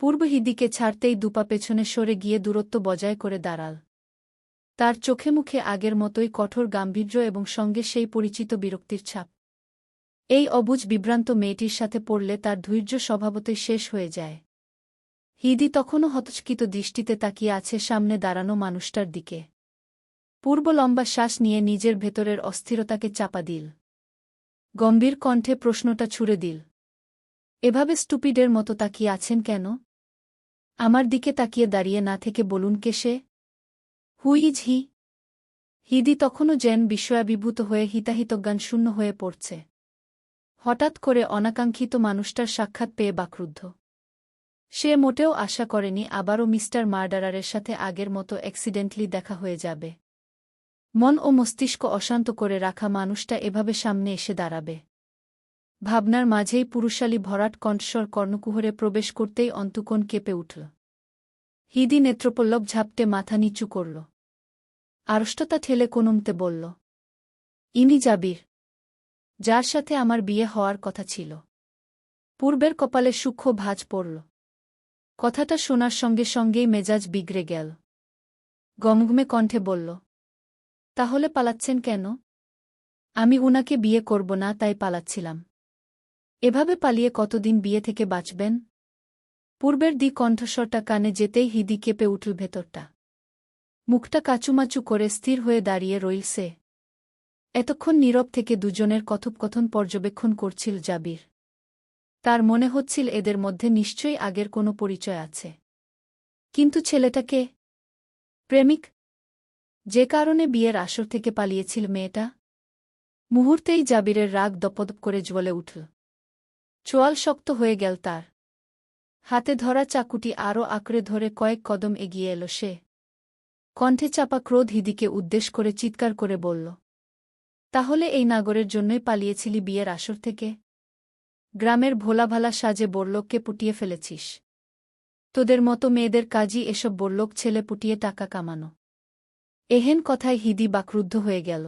পূর্ব হিদিকে ছাড়তেই দুপা পেছনে সরে গিয়ে দূরত্ব বজায় করে দাঁড়াল। তার চোখে মুখে আগের মতোই কঠোর গাম্ভীর্য এবং সঙ্গে সেই পরিচিত বিরক্তির ছাপ। এই অবুজ বিভ্রান্ত মেয়েটির সাথে পড়লে তার ধৈর্য স্বভাবতই শেষ হয়ে যায়। হিদি তখনও হতচকিত দৃষ্টিতে তাকিয়ে আছে সামনে দাঁড়ানো মানুষটার দিকে। পূর্ব লম্বা শ্বাস নিয়ে নিজের ভেতরের অস্থিরতাকে চাপা দিল। গম্ভীর কণ্ঠে প্রশ্নটা ছুড়ে দিল। এভাবে স্টুপিডের মতো তাকিয়ে আছেন কেন? আমার দিকে তাকিয়ে দাঁড়িয়ে না থেকে বলুন কে সে? হু হি হিদি তখনও যেন বিস্ময়াবিভূত হয়ে হিতাহিতজ্ঞান শূন্য হয়ে পড়ছে। হঠাৎ করে অনাকাঙ্ক্ষিত মানুষটার সাক্ষাৎ পেয়ে বাক্রুদ্ধ। সে মোটেও আশা করেনি আবারও মিস্টার মার্ডারারের সাথে আগের মতো অ্যাক্সিডেন্টলি দেখা হয়ে যাবে। মন ও মস্তিষ্ক অশান্ত করে রাখা মানুষটা এভাবে সামনে এসে দাঁড়াবে। ভাবনার মাঝেই পুরুষালী ভরাট কণ্ঠস্বর কর্ণকুহরে প্রবেশ করতেই অন্তুকোণ কেঁপে উঠল। হিদি নেত্রপল্লব ঝাপটে মাথা নিচু করল। আড়ষ্টতা ঠেলে কোনমতে বলল, ইনি জাবির। যার সাথে আমার বিয়ে হওয়ার কথা ছিল। পূর্বের কপালে সূক্ষ্ম ভাঁজ পড়ল। কথাটা শোনার সঙ্গে সঙ্গেই মেজাজ বিগড়ে গেল। গমঘুমে কণ্ঠে বলল, তাহলে পালাচ্ছেন কেন? আমি উনাকে বিয়ে করব না, তাই পালাচ্ছিলাম। এভাবে পালিয়ে কতদিন বিয়ে থেকে বাঁচবেন? পূর্বের দি কণ্ঠস্বরটা কানে যেতেই হিদি কেঁপে উঠল ভেতরটা। মুখটা কাচুমাচু করে স্থির হয়ে দাঁড়িয়ে রইল সে এতক্ষণ নীরব থেকে দুজনের কথোপকথন পর্যবেক্ষণ করছিল জাবির। তার মনে হচ্ছিল এদের মধ্যে নিশ্চয়ই আগের কোনো পরিচয় আছে। কিন্তু ছেলেটাকে প্রেমিক? যে কারণে বিয়ের আসর থেকে পালিয়েছিল মেয়েটা? মুহূর্তেই জাবিরের রাগ দপদপ করে জ্বলে উঠল। চোয়াল শক্ত হয়ে গেল তার। হাতে ধরা চাকুটি আরও আঁকড়ে ধরে কয়েক কদম এগিয়ে এলো সে। কণ্ঠে চাপা ক্রোধ হিদিকে উদ্দেশ করে চিৎকার করে বলল, তাহলে এই নাগরের জন্যই পালিয়েছিলি বিয়ের আসর থেকে? গ্রামের ভোলাভালা সাজে বড়লোককে পুটিয়ে ফেলেছিস। তোদের মতো মেয়েদের কাজই এসব বড়লোক ছেলে পুটিয়ে টাকা কামানো। এহেন কথায় হিদি বাক্রুদ্ধ হয়ে গেল।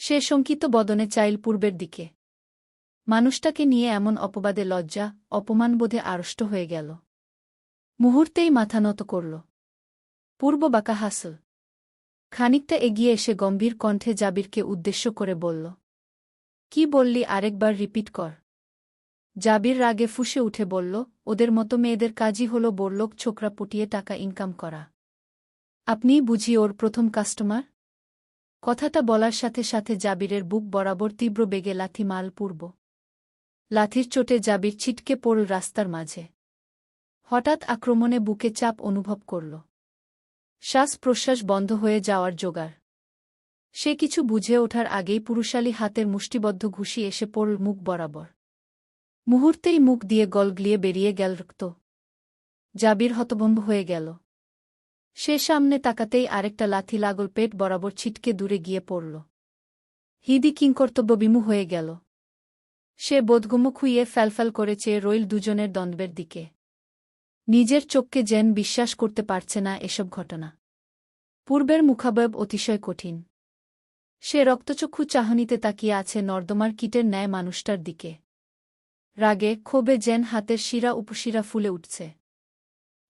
সে শঙ্কিত বদনে চাইল পূর্বের দিকে। মানুষটাকে নিয়ে এমন অপবাদে লজ্জা অপমানবোধে আড়ষ্ট হয়ে গেল। মুহূর্তেই মাথা নত করল। পূর্ব বাঁকা হাসল। খানিকটা এগিয়ে এসে গম্ভীর কণ্ঠে জাবিরকে উদ্দেশ্য করে বলল, কি বললি আরেকবার রিপিট কর। জাবির রাগে ফুসে উঠে বলল, ওদের মতো মেয়েদের কাজই হল বড়লোক ছোকরা পুটিয়ে টাকা ইনকাম করা। আপনিই বুঝি ওর প্রথম কাস্টমার? কথাটা বলার সাথে সাথে জাবিরের বুক বরাবর তীব্র বেগে লাথি মাল পূর্ব। লাথির চোটে জাবির ছিটকে পড়ল রাস্তার মাঝে। হঠাৎ আক্রমণে বুকে চাপ অনুভব করল। শ্বাস প্রশ্বাস বন্ধ হয়ে যাওয়ার জোগাড়। সে কিছু বুঝে ওঠার আগেই পুরুষালী হাতের মুষ্টিবদ্ধ ঘুষি এসে পড়ল মুখ বরাবর। মুহূর্তেই মুখ দিয়ে গলগলিয়ে বেরিয়ে গেল রক্ত। জাবির হতভম্ব হয়ে গেল। সে সামনে তাকাতেই আরেকটা লাথি লাগল পেট বরাবর ছিটকে দূরে গিয়ে পড়ল। হিদি কিংকর্তব্য বিমু হয়ে গেল। সে বোধগম্য খুইয়ে ফ্যালফ্যাল করে চেয়ে রইল দুজনের দ্বন্দ্বের দিকে। নিজের চোখকে যেন বিশ্বাস করতে পারছে না এসব ঘটনা। পূর্বের মুখাবয়ব অতিশয় কঠিন। সে রক্তচক্ষু চাহনিতে তাকিয়ে আছে নর্দমার কিটের ন্যায় মানুষটার দিকে। রাগে, ক্ষোভে যেন হাতের শিরা উপশিরা ফুলে উঠছে।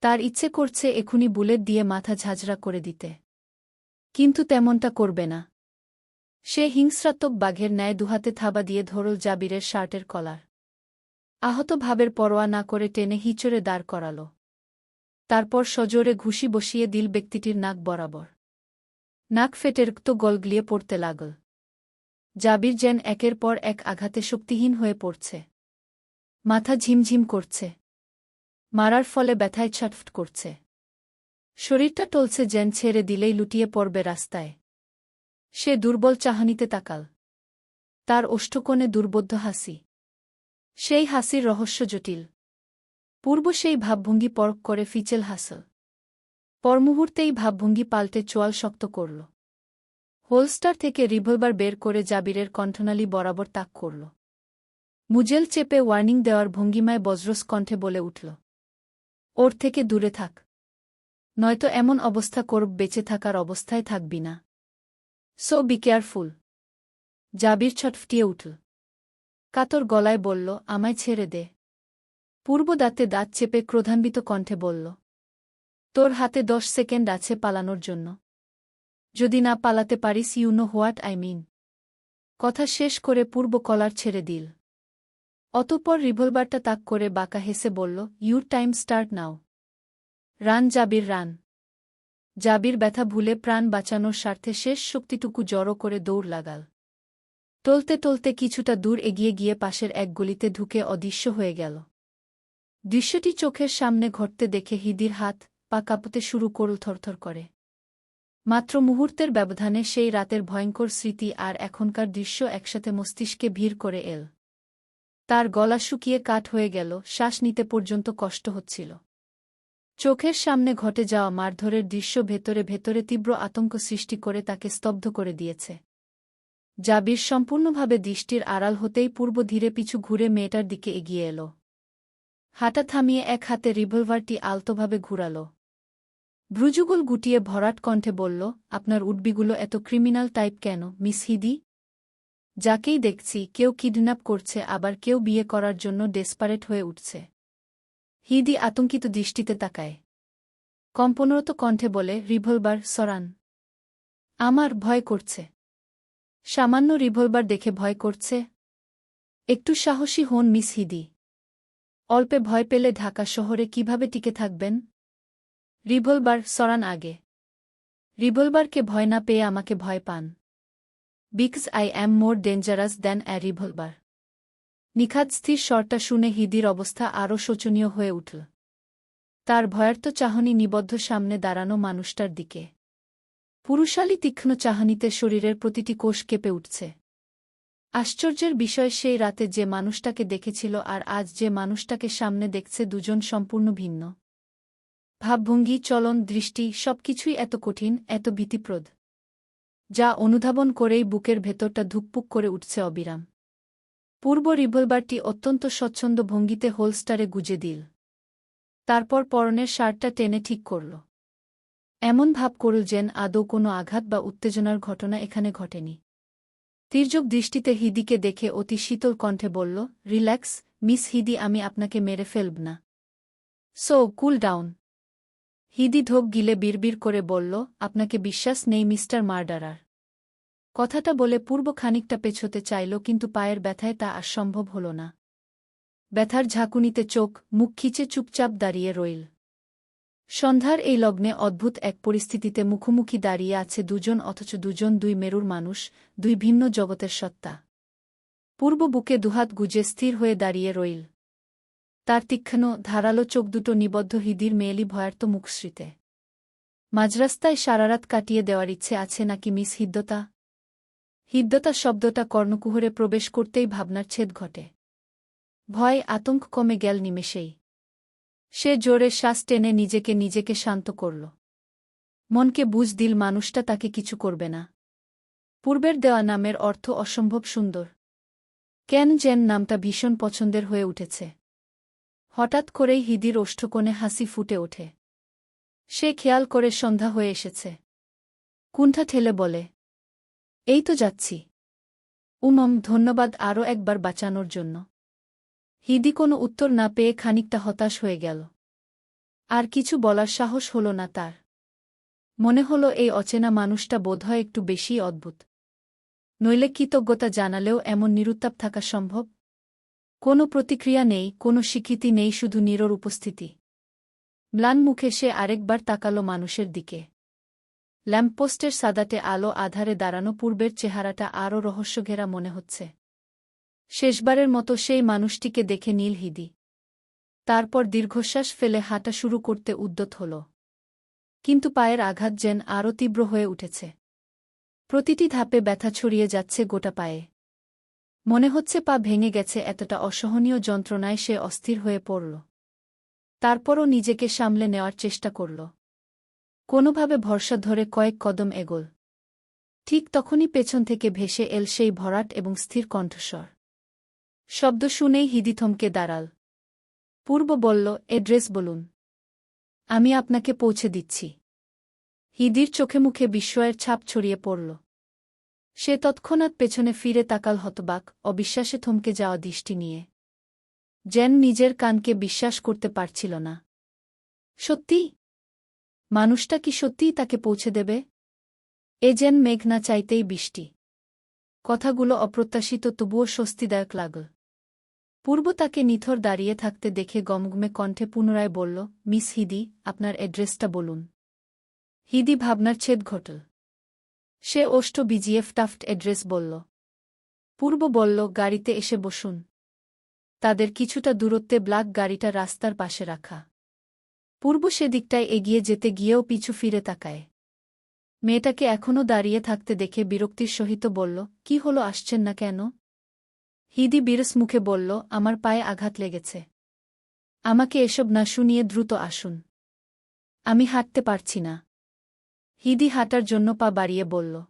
তার ইচ্ছে করছে এখুনি বুলেট দিয়ে মাথা ঝাঁঝরা করে দিতে। কিন্তু তেমনটা করবে না। সে হিংস্রাত্মক বাঘের ন্যায় দুহাতে থাবা দিয়ে ধরল জাবিরের শার্টের কলার। আহত ভাবের পরোয়া না করে টেনে হিচড়ে দাঁড় করাল। তারপর সজোরে ঘুষি বসিয়ে দিল ব্যক্তিটির নাক বরাবর। নাক ফেটে রক্ত গলগলিয়ে পড়তে লাগল। জাবির যেন একের পর এক আঘাতে শক্তিহীন হয়ে পড়ছে। মাথা ঝিমঝিম করছে। মারার ফলে ব্যথায় ছটফট করছে। শরীরটা টলছে যেন ছেড়ে দিলেই লুটিয়ে পড়বে রাস্তায়। সে দুর্বল চাহানিতে তাকাল। তার ওষ্ঠকোণে দুর্বোধ্য হাসি। সেই হাসির রহস্য জটিল। পূর্ব সেই ভাবভঙ্গি পরক করে ফিচেল হাসল। পরমুহূর্তেই ভাবভঙ্গি পাল্টে চোয়াল শক্ত করল। হোলস্টার থেকে রিভলভার বের করে জাবিরের কণ্ঠনালী বরাবর তাক করল। মুজেল চেপে ওয়ার্নিং দেওয়ার ভঙ্গিমায় বজ্রস কণ্ঠে বলে উঠল, ওর থেকে দূরে থাক। নয়তো এমন অবস্থা করব বেঁচে থাকার অবস্থায় থাকবি না। সো বি কেয়ারফুল জাবির ছটফটিয়ে উঠল। কাতর গলায় বলল, আমায় ছেড়ে দে। পূর্ব দাঁতে দাঁত চেপে ক্রোধান্বিত কণ্ঠে বলল, তোর হাতে দশ সেকেন্ড আছে পালানোর জন্য। যদি না পালাতে পারিস you know what I mean কথা শেষ করে পূর্ব কলার ছেড়ে দিল। অতঃপর রিভলভারটা তাক করে বাঁকা হেসে বলল your time start now run Jabir run Jabir ব্যথা ভুলে প্রাণ বাঁচানোর স্বার্থে শেষ শক্তিটুকু জড়ো করে দৌড় লাগাল। টলতে টলতে কিছুটা দূর এগিয়ে গিয়ে পাশের এক গলিতে ঢুকে অদৃশ্য হয়ে গেল। দৃশ্যটি চোখের সামনে ঘটতে দেখে হিদির হাত পা কাঁপতে শুরু করল থরথর করে। মাত্র মুহূর্তের ব্যবধানে সেই রাতের ভয়ঙ্কর স্মৃতি আর এখনকার দৃশ্য একসাথে মস্তিষ্কে ভিড় করে এল। তার গলা শুকিয়ে কাঠ হয়ে গেল, শ্বাস নিতে পর্যন্ত কষ্ট হচ্ছিল। চোখের সামনে ঘটে যাওয়া মারধরের দৃশ্য ভেতরে ভেতরে তীব্র আতঙ্ক সৃষ্টি করে তাকে স্তব্ধ করে দিয়েছে। জাবির সম্পূর্ণভাবে দৃষ্টির আড়াল হতেই পূর্ব ধীরে পিছু ঘুরে মেয়েটার দিকে এগিয়ে এল। হাঁটা থামিয়ে এক হাতে রিভলভারটি আলতোভাবে ঘুরাল। ভ্রুযুগল গুটিয়ে ভরাট কণ্ঠে বলল, আপনার উডবিগুলো এত ক্রিমিনাল টাইপ কেন, মিস হিদি? যাকেই দেখছি, কেউ কিডন্যাপ করছে, আবার কেউ বিয়ে করার জন্য ডেসপারেট হয়ে উঠছে। হিদি আতঙ্কিত দৃষ্টিতে তাকায়। কম্পনরত কণ্ঠে বলে রিভলভার সরান। আমার ভয় করছে। সামান্য রিভলভার দেখে ভয় করছে। একটু সাহসী হন, মিস হিদি। অল্পে ভয় পেলে ঢাকা শহরে কীভাবে টিকে থাকবেন? রিভলভার সরান আগে। রিভলভারকে ভয় না পেয়ে আমাকে ভয় পান। Because I am more dangerous than a revolver Nikhat স্থির স্বরটা শুনে হিদির অবস্থা আরও শোচনীয় হয়ে উঠল। তার ভয়ার্ত চাহনি নিবদ্ধ সামনে দাঁড়ানো মানুষটার দিকে। পুরুষালী তীক্ষ্ণ চাহনিতে শরীরের প্রতিটি কোষ কেঁপে উঠছে। আশ্চর্যের বিষয় সেই রাতে যে মানুষটাকে দেখেছিল আর আজ যে মানুষটাকে সামনে দেখছে দুজন সম্পূর্ণ ভিন্ন। ভাবভঙ্গি, চলন, দৃষ্টি সবকিছুই এত কঠিন, এত ভীতিপ্রদ। যা অনুধাবন করেই বুকের ভেতরটা ধুকপুক করে উঠছে অবিরাম। পূর্ব রিভলভারটি অত্যন্ত স্বচ্ছন্দ ভঙ্গিতে হোলস্টারে গুজে দিল। তারপর পরনের শার্টটা টেনে ঠিক করল। এমন ভাব করল যেন আদৌ কোনো আঘাত বা উত্তেজনার ঘটনা এখানে ঘটেনি। তির্যক দৃষ্টিতে হিদিকে দেখে অতি শীতল কণ্ঠে বলল, রিল্যাক্স, মিস হিদি, আমি আপনাকে মেরে ফেলব না। So, cool down. হিদি ঢোক গিলে বিড়বিড় করে বলল, আপনাকে বিশ্বাস নেই, মিস্টার মার্ডারার। কথাটা বলে পূর্ব খানিকটা পেছোতে চাইল, কিন্তু পায়ের ব্যথায় তা আর সম্ভব হল না। ব্যথার ঝাঁকুনিতে চোখ, মুখ খিচে চুপচাপ দাঁড়িয়ে রইল। সন্ধ্যার এই লগ্নে অদ্ভুত এক পরিস্থিতিতে মুখোমুখি দাঁড়িয়ে আছে দুজন, অথচ দুজন দুই মেরুর মানুষ, দুই ভিন্ন জগতের সত্তা। পূর্ব বুকে দুহাত গুজে স্থির হয়ে দাঁড়িয়ে রইল। তার তীক্ষ্ণ, ধারালো চোখ দুটো নিবদ্ধ হিদির মেয়েলি ভয়ার্ত মুখশ্রীতে। মাঝরাস্তায় সারারাত কাটিয়ে দেওয়ার ইচ্ছে আছে নাকি মিস হিদ্যতা? হিদ্যতা শব্দটা কর্ণকুহরে প্রবেশ করতেই ভাবনার ছেদ ঘটে। ভয় আতঙ্ক কমে গেল নিমেষেই। সে জোরে শ্বাস টেনে নিজেকে নিজেকে শান্ত করল। মনকে বুঝ দিল মানুষটা তাকে কিছু করবে না। পূর্বের দেওয়া নামের অর্থ অসম্ভব সুন্দর। কেন যেন নামটা ভীষণ পছন্দের হয়ে উঠেছে। হঠাৎ করেই হিদির ওষ্ঠকোণে হাসি ফুটে ওঠে। সে খেয়াল করে সন্ধ্যা হয়ে এসেছে। কুণ্ঠা ঠেলে বলে এই তো যাচ্ছি। উমম, ধন্যবাদ আরও একবার বাঁচানোর জন্য। হিদি কোনো উত্তর না পেয়ে খানিকটা হতাশ হয়ে গেল। আর কিছু বলার সাহস হল না তার। মনে হল এই অচেনা মানুষটা বোধহয় একটু বেশি অদ্ভুত। নইলে কৃতজ্ঞতা জানালেও এমন নিরুত্তাপ থাকা সম্ভব? কোনো প্রতিক্রিয়া নেই, কোনো স্বীকৃতি নেই শুধু নিরর উপস্থিতি। ম্লান মুখে সে আরেকবার তাকালো মানুষের দিকে। ল্যাম্পপোস্টের সাদাটে আলো আধারে দাঁড়ানো পূর্বের চেহারাটা আরও রহস্যঘেরা মনে হচ্ছে। শেষবারের মতো সেই মানুষটিকে দেখে নীল হিদি। তারপর দীর্ঘশ্বাস ফেলে হাঁটা শুরু করতে উদ্যত হল। কিন্তু পায়ের আঘাত যেন আরও তীব্র হয়ে উঠেছে। প্রতিটি ধাপে ব্যথা ছড়িয়ে যাচ্ছে গোটা পায়ে। মনে হচ্ছে পা ভেঙে গেছে এতটা অসহনীয় যন্ত্রণায় সে অস্থির হয়ে পড়ল। তারপরও নিজেকে সামলে নেওয়ার চেষ্টা করল। কোনোভাবে ভরসা ধরে কয়েক কদম এগোল। ঠিক তখনই পেছন থেকে ভেসে এল সেই ভরাট এবং স্থির কণ্ঠস্বর। শব্দ শুনেই হিদি থমকে দাঁড়াল। পূর্ব বলল এড্রেস বলুন। আমি আপনাকে পৌঁছে দিচ্ছি। হিদির চোখে মুখে বিস্ময়ের ছাপ ছড়িয়ে পড়ল। সে তৎক্ষণাৎ পেছনে ফিরে তাকাল হতবাক, অবিশ্বাসে থমকে যাওয়া দৃষ্টি নিয়ে। জেন নিজের কানকে বিশ্বাস করতে পারছিল না। সত্যি? মানুষটা কি সত্যিই তাকে পৌঁছে দেবে? এ যেন মেঘ না চাইতেই বৃষ্টি। কথাগুলো অপ্রত্যাশিত, তবুও স্বস্তিদায়ক লাগল। পূর্ব তাকে নিথর দাঁড়িয়ে থাকতে দেখে গমগমে কণ্ঠে পুনরায় বলল, মিস হিদি, আপনার অ্যাড্রেসটা বলুন। হিদি ভাবনার ছেদ ঘটল। সে ওষ্ঠ বিজিএফ টাফট অ্যাড্রেস বলল। পূর্ব বলল, গাড়িতে এসে বসুন। তাদের কিছুটা দূরত্বে ব্লাক গাড়িটা রাস্তার পাশে রাখা। পূর্ব সেদিকটায় এগিয়ে যেতে গিয়েও পিছু ফিরে তাকায়। মেয়েটাকে এখনও দাঁড়িয়ে থাকতে দেখে বিরক্তির সহিত বলল, কি হলো, আসছেন না কেন? হিদি বিরস মুখে বলল, আমার পায়ে আঘাত লেগেছে। আমাকে এসব না শুনিয়ে দ্রুত আসুন। আমি হাঁটতে পারছি না। হিদি হাঁটার জন্য পা বাড়িয়ে বলল।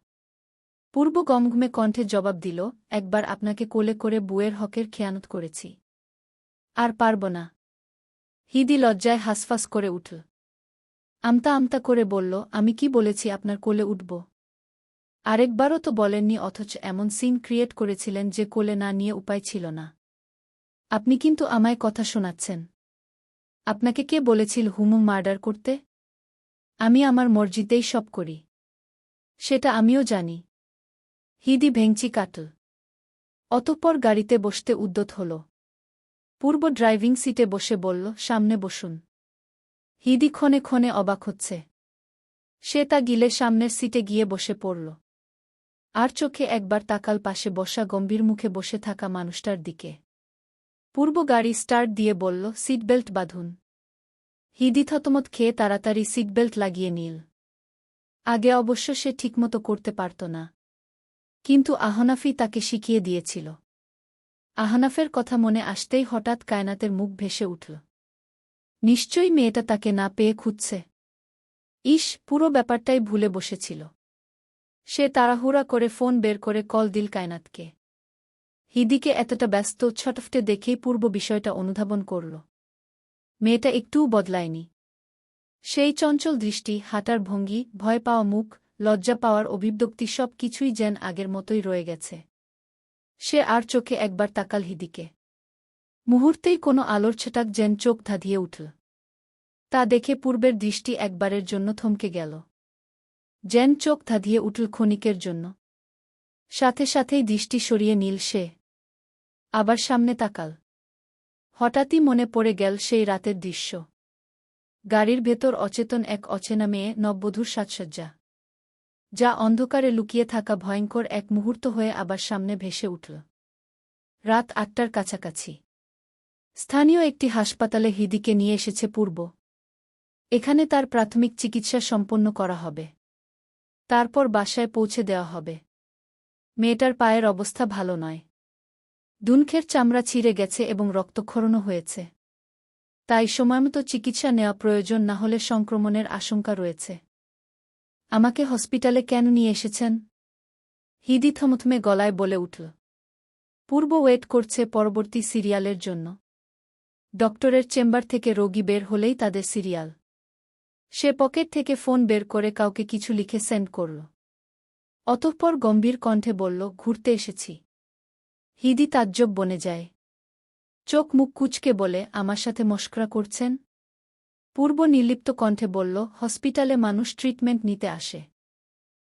পূর্ব গমঘুমে কণ্ঠে জবাব দিল, একবার আপনাকে কোলে করে বুয়ের হকের খেয়ানত করেছি। আর পারব না। হিদি লজ্জায় হাসফাস করে উঠল আমতা আমতা করে বলল, আমি কি বলেছি আপনার কোলে উঠব? আরেকবারও তো বলেননি, অথচ এমন সিন ক্রিয়েট করেছিলেন যে কোলে না নিয়ে উপায় ছিল না। আপনি কিন্তু আমায় কথা শোনাচ্ছেন। আপনাকে কে বলেছিল হুমুম মার্ডার করতে? আমি আমার মর্জিতেই সব করি। সেটা আমিও জানি। হিদি ভেংচি কাটল। অতঃপর গাড়িতে বসতে উদ্যত হল। পূর্ব ড্রাইভিং সিটে বসে বলল, সামনে বসুন। হিদি ক্ষণে ক্ষণে অবাক হচ্ছে। সে তা গিলে সামনের সিটে গিয়ে বসে পড়ল। আর চোখে একবার তাকাল পাশে বসা গম্ভীর মুখে বসে থাকা মানুষটার দিকে। পূর্ব গাড়ি স্টার্ট দিয়ে বলল, সিটবেল্ট বাঁধুন। হিদি থতমত খেয়ে তাড়াতাড়ি সিটবেল্ট লাগিয়ে নিল। আগে অবশ্য সে ঠিকমতো করতে পারত না। কিন্তু আহনাফি তাকে শিখিয়ে দিয়েছিল। আহনাফের কথা মনে আসতেই হঠাৎ কায়নাতের মুখ ভেসে উঠল। নিশ্চয়ই মেয়েটা তাকে না পেয়ে খুঁজছে। ইস, পুরো ব্যাপারটাই ভুলে বসেছিল। সে তাড়াহুড়া করে ফোন বের করে কল দিল কায়নাতকে। হিদিকে এতটা ব্যস্ত ছটফটে দেখেই পূর্ব বিষয়টা অনুধাবন করল। মেয়েটা একটুও বদলায়নি। সেই চঞ্চল দৃষ্টি, হাঁটার ভঙ্গি, ভয় পাওয়া মুখ, লজ্জা পাওয়ার অভিব্যক্তি সব কিছুই যেন আগের মতোই রয়ে গেছে। সে আর চোখে একবার তাকাল হিদিকে। মুহূর্তেই কোনো আলোর ছটাক যেন চোখ ধাঁধিয়ে উঠল। তা দেখে পূর্বের দৃষ্টি একবারের জন্য থমকে গেল। যেন চোখ ধাঁধিয়ে উঠল ক্ষণিকের জন্য। সাথে সাথেই দৃষ্টি সরিয়ে নীল সে। আবার সামনে তাকাল। হঠাৎই মনে পড়ে গেল সেই রাতের দৃশ্য। গাড়ির ভেতর অচেতন এক অচেনা মেয়ে নববধূর সাজসজ্জা। যা অন্ধকারে লুকিয়ে থাকা ভয়ঙ্কর এক মুহূর্ত হয়ে আবার সামনে ভেসে উঠল। রাত আটটার কাছাকাছি। স্থানীয় একটি হাসপাতালে হিদিকে নিয়ে এসেছে পূর্ব। এখানে তার প্রাথমিক চিকিৎসা সম্পন্ন করা হবে। তারপর বাসায় পৌঁছে দেওয়া হবে। মেয়েটার পায়ের অবস্থা ভালো নয়। দুনখের চামড়া ছিঁড়ে গেছে এবং রক্তক্ষরণও হয়েছে। তাই সময়মতো চিকিৎসা নেওয়া প্রয়োজন না হলে সংক্রমণের আশঙ্কা রয়েছে। আমাকে হসপিটালে কেন নিয়ে এসেছেন? হিদি থমথমে গলায় বলে উঠল। পূর্ব ওয়েট করছে পরবর্তী সিরিয়ালের জন্য। ডক্টরের চেম্বার থেকে রোগী বের হলেই তাদের সিরিয়াল। সে পকেট থেকে ফোন বের করে কাউকে কিছু লিখে সেন্ড করল। অতঃপর গম্ভীর কণ্ঠে বলল, ঘুরতে এসেছি। হিদি তাজ্জব বনে যায়। চোখ মুখ কুচকে বলে, আমার সাথে মস্করা করছেন? পূর্ব নির্লিপ্ত কণ্ঠে বলল, হসপিটালে মানুষ ট্রিটমেন্ট নিতে আসে।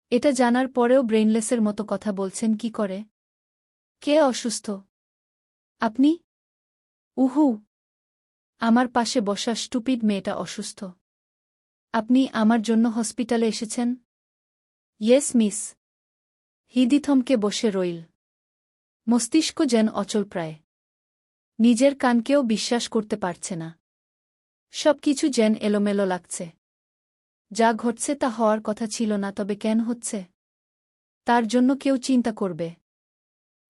এটা জানার পরেও ব্রেইনলেসের মতো কথা বলছেন কি করে? কে অসুস্থ? আপনি? উহু। আমার পাশে বসা স্টুপিড মেয়েটা অসুস্থ। আপনি আমার জন্য হসপিটালে এসেছেন? Yes, miss. হিদি থমকে বসে রইল। মস্তিষ্ক যেন অচল প্রায়। নিজের কানকেও বিশ্বাস করতে পারছে না। সব কিছু যেন এলোমেলো লাগছে। যা ঘটছে তা হওয়ার কথা ছিল না, তবে কেন হচ্ছে? তার জন্য কেউ চিন্তা করবে।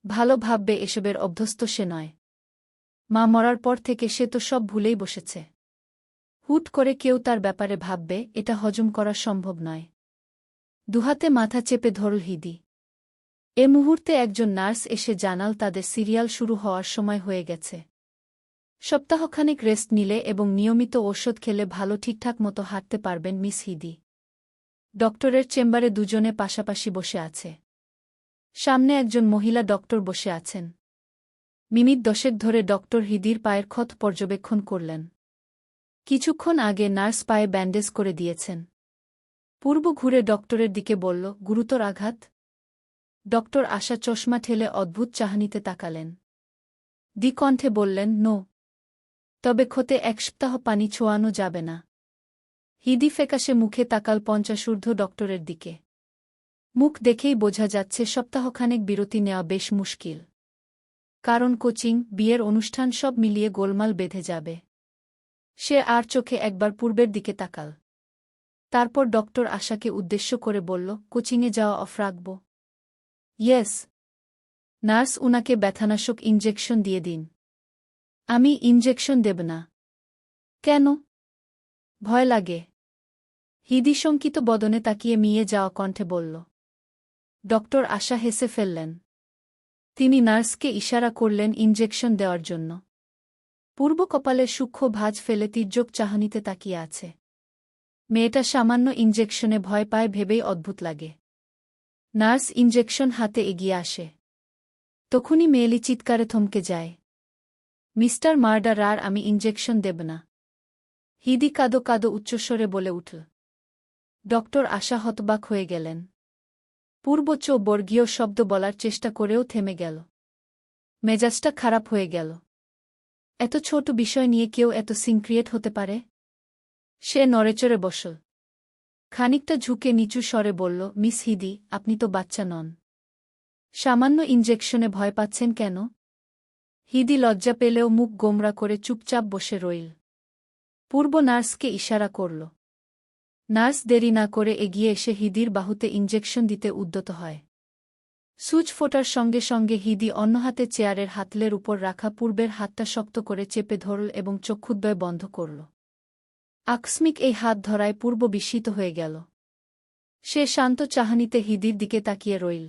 ভালো ভাববে এসবের অভ্যস্ত সে নয়। মা মরার পর থেকে সে তো সব ভুলেই বসেছে। হুট করে কেউ তার ব্যাপারে ভাববে, এটা হজম করা সম্ভব নয়। দুহাতে মাথা চেপে ধরল হিদি। এ মুহূর্তে একজন নার্স এসে জানাল তাদের সিরিয়াল শুরু হওয়ার সময় হয়ে গেছে। সপ্তাহখানেক রেস্ট নিলে এবং নিয়মিত ওষুধ খেলে ভালো ঠিকঠাক মতো হাঁটতে পারবেন মিস হিদি। ডক্টরের চেম্বারে দুজনে পাশাপাশি বসে আছে। সামনে একজন মহিলা ডক্টর বসে আছেন। মিনিট দশেক ধরে ডক্টর হিদির পায়ের ক্ষত পর্যবেক্ষণ করলেন। কিছুক্ষণ আগে নার্স পায়ে ব্যান্ডেজ করে দিয়েছেন। পূর্ব ঘুরে ডক্টরের দিকে বলল, গুরুতর আঘাত? ডক্টর আশা চশমা ঠেলে অদ্ভুত চাহানিতে তাকালেন। দ্বিকণ্ঠে বললেন, নো। তবে ক্ষতে এক সপ্তাহ পানি ছোঁয়ানো যাবে না। হিদি ফেকাশে মুখে তাকাল পঞ্চাশূর্ধ্ব ডক্টরের দিকে। মুখ দেখেই বোঝা যাচ্ছে সপ্তাহখানেক বিরতি নেওয়া বেশ মুশকিল। কারণ কোচিং, বিয়ের অনুষ্ঠান সব মিলিয়ে গোলমাল বেঁধে যাবে। সে আর চোখে একবার পূর্বের দিকে তাকাল। তারপর ডক্টর আশাকে উদ্দেশ্য করে বলল, কোচিংয়ে যাওয়া অফ রাখব? ইয়েস। নার্স, উনাকে ব্যথানাশক ইঞ্জেকশন দিয়ে দিন। আমি ইঞ্জেকশন দেব না। কেন? ভয় লাগে। হিদি শঙ্কিত বদনে তাকিয়ে মিয়ে যাওয়া কণ্ঠে বলল, ডক্টর আশা হেসে ফেললেন। তিনি নার্সকে ইশারা করলেন ইঞ্জেকশন দেওয়ার জন্য। পূর্ব কপালে সূক্ষ্ম ভাজ ফেলে তির্যক চাহানিতে তাকিয়ে আছে। মেয়েটা সামান্য ইঞ্জেকশনে ভয় পায় ভেবেই অদ্ভুত লাগে। নার্স ইঞ্জেকশন হাতে এগিয়ে আসে। তখনই মেয়েলি চিৎকারে থমকে যায়। মিস্টার মার্ডার আর আমি ইঞ্জেকশন দেব না। হিদি কাদো কাদো উচ্চস্বরে বলে উঠল। ডক্টর আশা হতবাক হয়ে গেলেন। পূর্বচ বর্গীয় শব্দ বলার চেষ্টা করেও থেমে গেল। মেজাজটা খারাপ হয়ে গেল। এত ছোট বিষয় নিয়ে কেউ এত সিনক্রিয়েট হতে পারে? সে নড়েচড়ে বসল। খানিকটা ঝুঁকে নিচু স্বরে বলল, মিস হিদি, আপনি তো বাচ্চা নন। সামান্য ইঞ্জেকশনে ভয় পাচ্ছেন কেন? হিদি লজ্জা পেলেও মুখ গোমরা করে চুপচাপ বসে রইল। পূর্ব নার্সকে ইশারা করল। নার্স দেরি না করে এগিয়ে এসে হিদির বাহুতে ইঞ্জেকশন দিতে উদ্যত হয়। সুচ ফোটার সঙ্গে সঙ্গে হিদি অন্য হাতে চেয়ারের হাতলের উপর রাখা পূর্বের হাতটা শক্ত করে চেপে ধরল এবং চক্ষুদ্বয় বন্ধ করল। আকস্মিক এই হাত ধরায় পূর্ব বিস্মিত হয়ে গেল। সে শান্ত চাহানিতে হিদির দিকে তাকিয়ে রইল।